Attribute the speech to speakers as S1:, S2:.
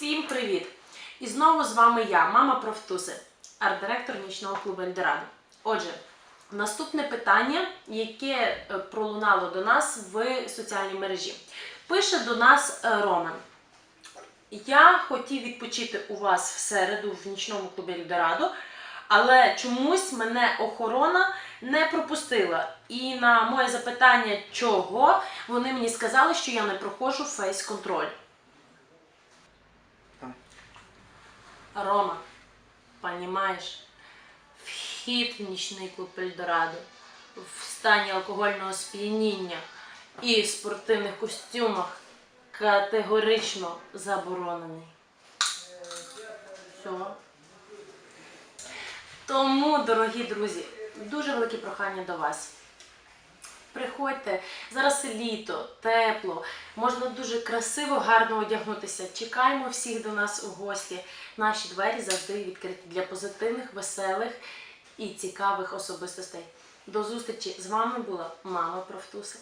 S1: Всім привіт! І знову з вами я, мама Профтуси, арт-директор нічного клубу Ельдорадо. Отже, наступне питання, яке е, пролунало до нас в соціальній мережі. Пише до нас е, Роман. Я хотів відпочити у вас в середу в нічному клубі Ельдорадо, але чомусь мене охорона не пропустила. І на моє запитання, чого, вони мені сказали, що я не проходжу фейс-контроль. Рома, понимаешь, вхід в нічний клуб Ельдорадо в стані алкогольного сп'яніння і спортивних костюмах категорично заборонений. Все. Тому, дорогі друзі, дуже велике прохання до вас. Приходьте, зараз літо, тепло, можна дуже красиво, гарно одягнутися. Чекаємо всіх до нас у гості. Наші двері завжди відкриті для позитивних, веселих і цікавих особистостей. До зустрічі! З вами була мама Профтуса.